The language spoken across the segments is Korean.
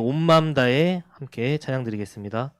온맘 다에 함께 찬양 드리겠습니다.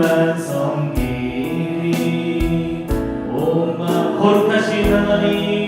만성이오마호룩시신하나님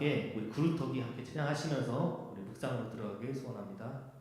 함께 우리 그루터기 함께 찬양하시면서 우리 묵상으로 들어가길 소원합니다.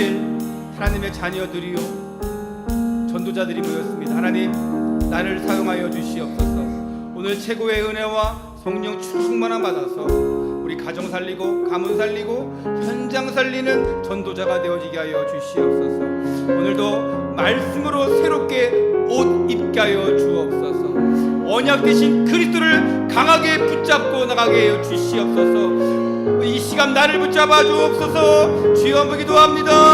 오늘 하나님의 자녀들이요 전도자들이 모였습니다. 하나님 나를 사용하여 주시옵소서. 오늘 최고의 은혜와 성령 충만함 받아서 우리 가정 살리고 가문 살리고 현장 살리는 전도자가 되어지게 하여 주시옵소서. 오늘도 말씀으로 새롭게 옷 입게 하여 주옵소서. 언약 대신 그리스도를 강하게 붙잡고 나가게 하여 주시옵소서. 이 시간 나를 붙잡아 주옵소서. 주여 한번 기도합니다.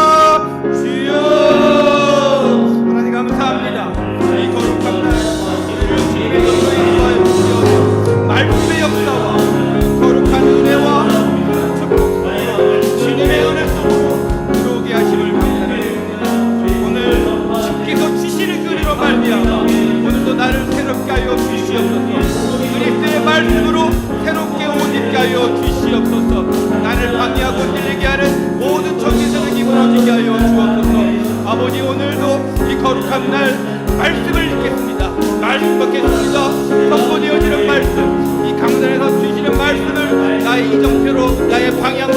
주옵소서. 나를 방해하고 흔들리게 하는 모든 정신세력이 무너지게 하여 주옵소서. 아버지 오늘도 이 거룩한 날 말씀을 읽겠습니다. 말씀 받겠습니다. 선포되어지는 말씀 이 강단에서 주시는 말씀을 나의 이정표로 나의 방향으로